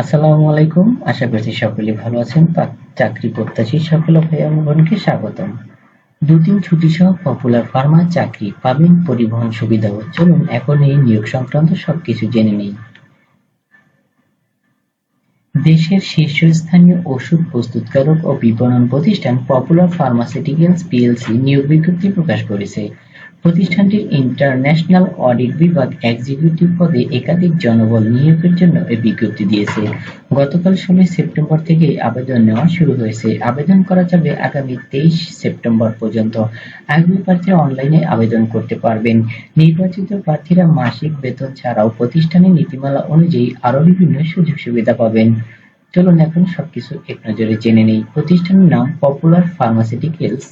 আসসালামু আলাইকুম। আশা করছি সকলে ভালো আছেন। চাকরি প্রত্যাশী সকল স্বাগতম। দুদিন ছুটি সহ পপুলার ফার্মা চাকরি পাবেন, পরিবহন চলুন এখন এই নিয়োগ সংক্রান্ত সবকিছু জেনে নেই। দেশের শীর্ষস্থানীয় ওষুধ প্রস্তুতকারক ও বিপণন প্রতিষ্ঠান পপুলার ফার্মাসিউটিক্যালস পিএলসি নিয়োগ বিজ্ঞপ্তি প্রকাশ করেছে। প্রতিষ্ঠানটির ইন্টারন্যাশনাল অডিট বিভাগ এক্সিকিউটিভ পদে একাধিক জনবল নিয়োগের জন্য এই বিজ্ঞপ্তি দিয়েছে। গতকাল ষোলোই সেপ্টেম্বর থেকে আবেদন নেওয়া শুরু হয়েছে। আবেদন করা যাবে আগামী তেইশ সেপ্টেম্বর পর্যন্ত। আগ্রহী প্রার্থীরা অনলাইনে আবেদন করতে পারবেন। নির্বাচিত প্রার্থীরা মাসিক বেতন ছাড়াও প্রতিষ্ঠানের নীতিমালা অনুযায়ী আরও বিভিন্ন সুযোগ সুবিধা পাবেন। চলুন এখন সবকিছু এক নজরে জেনে নেই। প্রতিষ্ঠানের নাম পপুলার ফার্মাসিউটিক্যালস।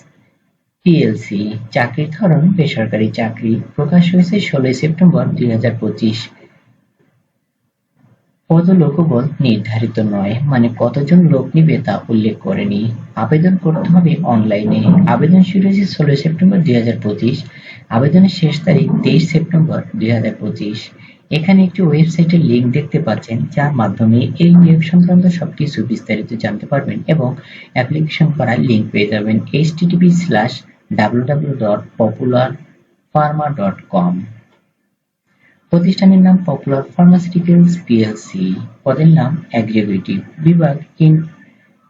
পিএলসি চাকরির ধরন, বেসরকারি চাকরি প্রকাশ হয়েছে ষোলোই সেপ্টেম্বর দুই হাজার পঁচিশ। পদ লোকবল নির্ধারিত নয় মানে কতজন লোক নিবে তা উল্লেখ করেনি। আবেদন করতে হবে অনলাইনে। আবেদন শুরু হয়েছে ষোলোই সেপ্টেম্বর দুই হাজার পঁচিশ, আবেদনের শেষ তারিখ তেইশ সেপ্টেম্বর দুই হাজার পঁচিশ। এখানে একটি ওয়েবসাইটের লিঙ্ক দেখতে পাচ্ছেন, যার মাধ্যমে এই নিয়োগ সংক্রান্ত সবকিছু বিস্তারিত জানতে পারবেন এবং অ্যাপ্লিকেশন করার লিঙ্ক পেয়ে যাবেন। এইচটিটিপি স্ল্যাশ www.popularpharma.com প্রতিষ্ঠানের নাম পপুলার ফার্মাসিউটিক্যালস পিএলসি পদের নাম এক্সিকিউটিভ বিভাগ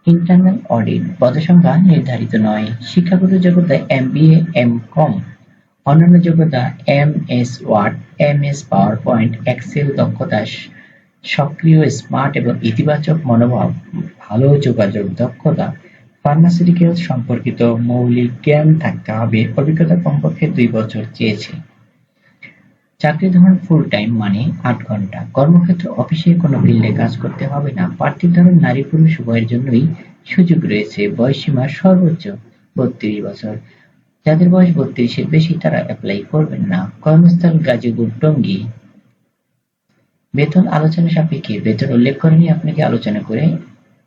ইন্টারনাল অডিট পদসংখ্যা নির্ধারিত নয়। শিক্ষাগত যোগ্যতা এম এমবিএ এম কম অন্যান্য যোগ্যতা M S word M S power point excel দক্ষতা সক্রিয় স্মার্ট এবং ইতিবাচক মনোভাব, ভালো যোগাযোগ দক্ষতা। ফার্মাসিউটিক্যাল সম্পর্কিত মৌলিক জ্ঞান থাকতে হবে অভিজ্ঞতা কমপক্ষে দুই বছর চেয়েছে। চাকরি ধরন ফুল টাইম মানে আট ঘণ্টা। কর্মক্ষেত্র অফিসে কোনো ফিল্ডে কাজ করতে হবে না। প্রার্থীর ধরন নারী পুরুষ উভয়ের জন্যই সুযোগ রয়েছে। বয়সীমা সর্বোচ্চ বত্রিশ বছর। যাদের বয়স বত্রিশের বেশি তারা অ্যাপ্লাই করবেন না। কর্মস্থল গাজীপুর টঙ্গী। বেতন আলোচনা সাপেক্ষে বেতন উল্লেখ করেনি আপনাকে আলোচনা করে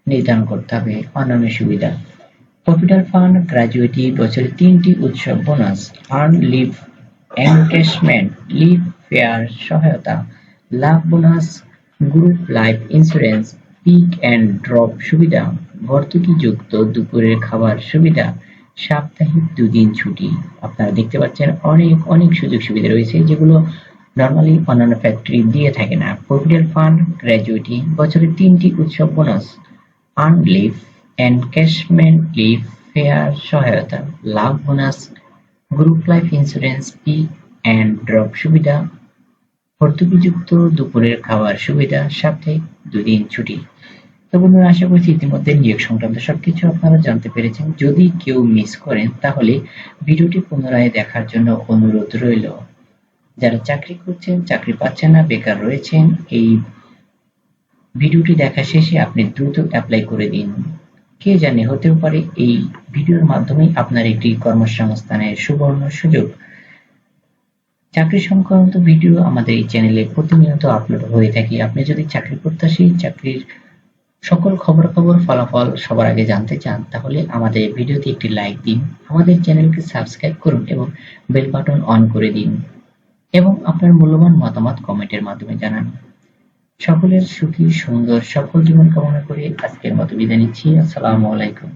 নির্ধারণ করতে হবে অন্যান্য সুবিধা। প্রফিটার ফান্ড গ্রাজুয়েটি বছরে তিনটি উৎসব bonus earn leave encashment leave fare সহায়তা, লাভ bonus group life insurance pick and drop সুবিধা ভর্তুকিযুক্ত দুপুরের খাবার সুবিধা, সাপ্তাহিক দুদিন ছুটি। আপনারা দেখতে পাচ্ছেন অনেক অনেক সুযোগ সুবিধা রয়েছে যেগুলো নর্মালি অন্যান্য ফ্যাক্টরি দিয়ে থাকে না। প্রভিডেন্ট ফান্ড গ্র্যাজুয়েটি বছরে তিনটি উৎসব bonus earn leave encashment leave fare সহায়তা, লাভ bonus group life insurance pick and drop সুবিধা, ভর্তুকিযুক্ত দুপুরের খাবার সুবিধা, সাপ্তাহিক দুদিন ছুটি। তো বন্ধুরা, আশা করছি ইতিমধ্যে নিয়োগ সংক্রান্ত সবকিছু আপনারা জানতে পেরেছেন। যদি কেউ মিস করেন, তাহলে ভিডিওটি পুনরায় দেখার জন্য অনুরোধ রইল। যারা চাকরি করছেন, চাকরি পাচ্ছেন না, বেকার রয়েছেন, এই ভিডিওটি দেখা শেষে আপনি দ্রুত অ্যাপ্লাই করে দিন। কে জানে, হতেও পারে এই ভিডিওর মাধ্যমে আপনার একটি কর্মসংস্থানের সুবর্ণ সুযোগ। চাকরি সংক্রান্ত ভিডিও আমাদের এই চ্যানেলে প্রতিনিয়ত আপলোড হয়ে থাকে। আপনি যদি চাকরি প্রত্যাশী, চাকরির সকল খবর খবর ফলাফল সবার আগে জানতে চান, তাহলে আমাদের ভিডিওতে একটি লাইক দিন, আমাদের চ্যানেলকে সাবস্ক্রাইব করুন এবং বেল বাটন অন করে দিন এবং আপনার মূল্যবান মতামত কমেন্টের মাধ্যমে জানান। সকলের সুখী, সুন্দর, সফল জীবন কামনা করে আজকের মতো বিদায় নিচ্ছি। আসসালামু আলাইকুম।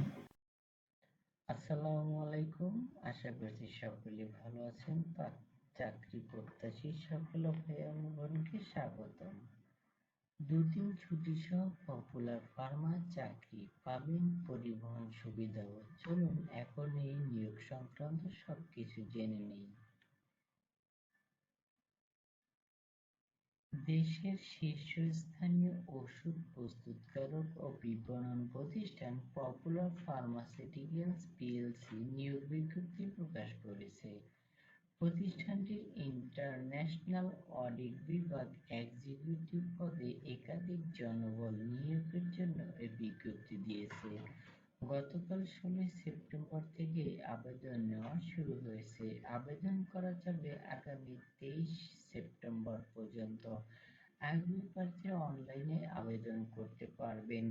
আসসালামু আলাইকুম। আশা করছি সকলে ভালো আছেন। চাকরি প্রত্যাশী সকল ভাইয়া বোনকে স্বাগতম। দুদিন ছুটি সহ পপুলার ফার্মা চাকরি পাবেন, পরিবহন সুবিধাও চলুন, এখন এই নিয়োগ সংক্রান্ত সবকিছু জেনে নেই। দেশের শীর্ষস্থানীয় ওষুধ প্রস্তুতকারক ও বিপণন প্রতিষ্ঠান পপুলার ফার্মাসিউটিক্যালস পিএলসি নিয়োগ বিজ্ঞপ্তি প্রকাশ করেছে। প্রতিষ্ঠানটির ইন্টারন্যাশনাল অডিট বিভাগ এক্সিকিউটিভ পদে একাধিক জনবল নিয়োগের জন্য এই বিজ্ঞপ্তি দিয়েছে। গতকাল ষোলোই সেপ্টেম্বর থেকে আবেদন নেওয়া শুরু হয়েছে। আবেদন করা যাবে আগামী তেইশ সেপ্টেম্বর পর্যন্ত। আগ্রহী প্রার্থীরা অনলাইনে আবেদন করতে পারবেন।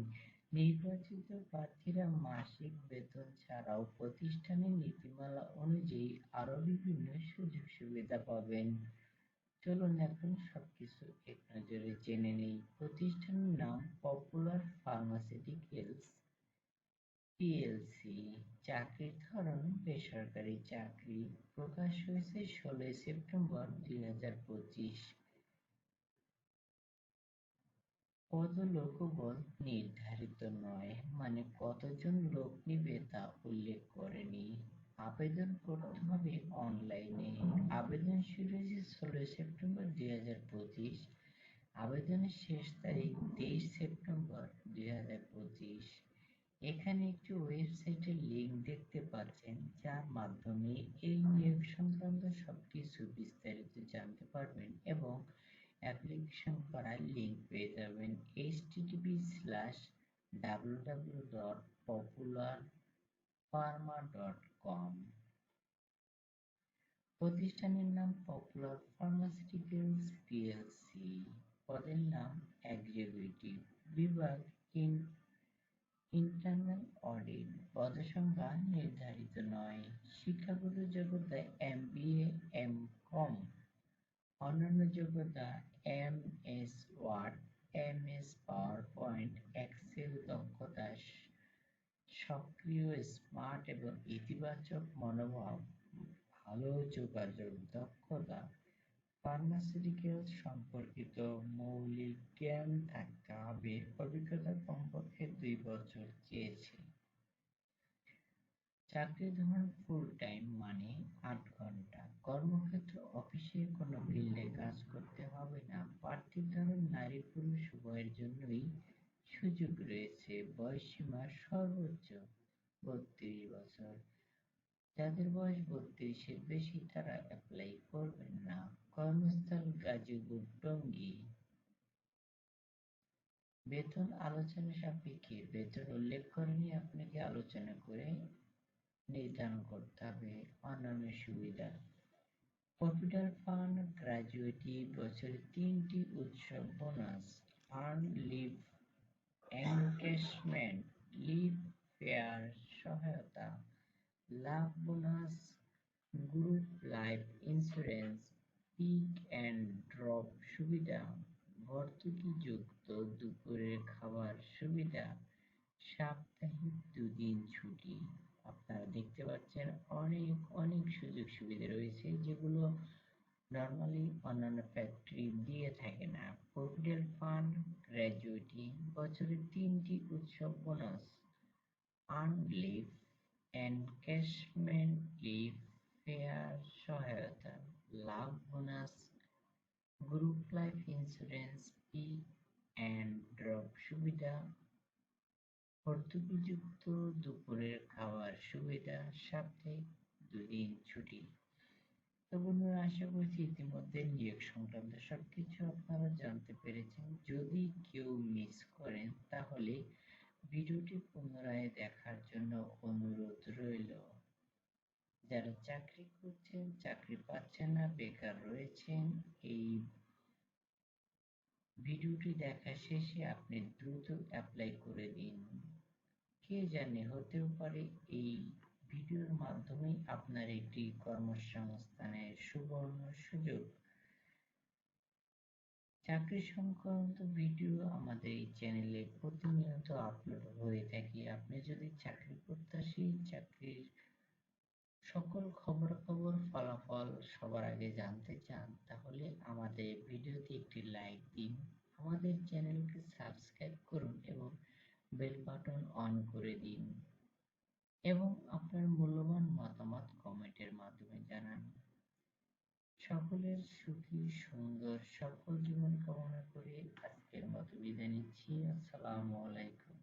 নির্বাচিত প্রার্থীরা মাসিক বেতন ছাড়াও প্রতিষ্ঠানের নীতিমালা অনুযায়ী আরও বিভিন্ন সুযোগ সুবিধা পাবেন। চলুন এখন সবকিছু এক নজরে জেনে নেই। প্রতিষ্ঠানের নাম পপুলার ফার্মাসিউটিক্যালস। পিএলসি চাকরির ধরন, বেসরকারি চাকরি প্রকাশ হয়েছে ষোলোই সেপ্টেম্বর দুই হাজার পঁচিশ। পদ লোকবল নির্ধারিত নয় মানে কতজন লোক নিবে তা উল্লেখ করেনি। আবেদন করতে হবে অনলাইনে। আবেদন শুরু হয়েছে ষোলোই সেপ্টেম্বর দুই হাজার পঁচিশ। আবেদনের শেষ তারিখ তেইশ সেপ্টেম্বর দুই হাজার পঁচিশ। এখানে একটি ওয়েবসাইটের লিঙ্ক দেখতে পাচ্ছেন, যার মাধ্যমে এই নিয়োগ সংক্রান্ত সবকিছু বিস্তারিত জানতে পারবেন এবং অ্যাপ্লিকেশন করার লিঙ্ক পেয়ে যাবেন। HTTP slash W dot popular pharma dot com প্রতিষ্ঠানের নাম পপুলার ফার্মাসিউটিক্যালস পিএলসি পদের নাম এক্সিকিউটিভ বিভাগ ইন্টারনাল অডিট পদসংখ্যা নির্ধারিত নয়। শিক্ষাগত যোগ্যতা এমবিএ এম কম অন্যান্য যোগ্যতা M S word M S power point excel দক্ষতা, সক্রিয় স্মার্ট এবং ইতিবাচক মনোভাব, ভালো যোগাযোগ দক্ষতা ফার্মাসিউটিক্যাল সম্পর্কিত মৌলিক জ্ঞান থাকতে হবে। অভিজ্ঞতা কমপক্ষে দুই বছর চেয়েছে। চাকরি ধরন ফুল টাইম মানে আট ঘণ্টা। কর্মক্ষেত্র অফিসে কোনো ফিল্ডে কাজ করতে হবে না। প্রার্থীর ধরন নারী পুরুষ উভয়ের জন্যই সুযোগ রয়েছে। বয়সসীমা সর্বোচ্চ বত্রিশ বছর। যাদের বয়স বত্রিশের বেশি তারা অ্যাপ্লাই করবেন না। কর্মস্থল গাজীপুর টঙ্গী। বেতন আলোচনা সাপেক্ষে বেতন উল্লেখ করেনি আপনাকে আলোচনা করে নির্ধারণ করতে হবে অন্যান্য সুবিধা। কম্পিউটার ফান্ড, গ্রাজুয়েটি, বছরে তিনটি উৎসব, bonus earn leave, encashment, leave fare, সহায়তা, লাভ bonus, group life insurance pick and drop সুবিধা, ভর্তুকিযুক্ত দুপুরের খাবার সুবিধা, সাপ্তাহিক দুদিন ছুটি। আপনারা দেখতে পাচ্ছেন অনেক অনেক সুযোগ সুবিধা রয়েছে যেগুলো নর্মালি অন্যান্য ফ্যাক্টরি দিয়ে থাকে না। প্রভিডেন্ট ফান্ড গ্র্যাজুয়েটি বছরে তিনটি উৎসব bonus, earn leave encashment leave fare সহায়তা। লাভ bonus group life insurance pick and drop সুবিধা ভর্তুকিযুক্ত দুপুরের খাওয়ার সুবিধা, সাপ্তাহিক দুদিন ছুটি। তো বন্ধুরা, আশা করছি ইতিমধ্যে নিয়োগ সংক্রান্ত সবকিছু আপনারা জানতে পেরেছেন। যদি কেউ মিস করেন, তাহলে ভিডিওটি পুনরায় দেখার জন্য অনুরোধ রইল। যারা চাকরি করছেন, চাকরি পাচ্ছেন না, বেকার রয়েছেন, এই ভিডিওটি দেখা শেষে আপনি দ্রুত অ্যাপ্লাই করে দিন কে জানে, হতেও পারে এই ভিডিওর মাধ্যমেই আপনার একটি কর্মসংস্থানের সুবর্ণ সুযোগ। চাকরি সংক্রান্ত ভিডিও আমাদের এই চ্যানেলে প্রতিনিয়ত আপলোড হয়ে থাকে। আপনি যদি চাকরি প্রত্যাশী, চাকরির সকল খবর খবর ফলাফল সবার আগে জানতে চান, তাহলে আমাদের ভিডিওতে একটি লাইক দিন। আমাদের চ্যানেলকে সাবস্ক্রাইব করুন এবং বেল বাটন অন করে দিন। এবং আপনার মূল্যবান মতামত কমেন্টের মাধ্যমে জানান। সকলের সুখী, সুন্দর, সফল জীবন কামনা করে আজকের মতো বিদায় নিচ্ছি। আসসালামু আলাইকুম।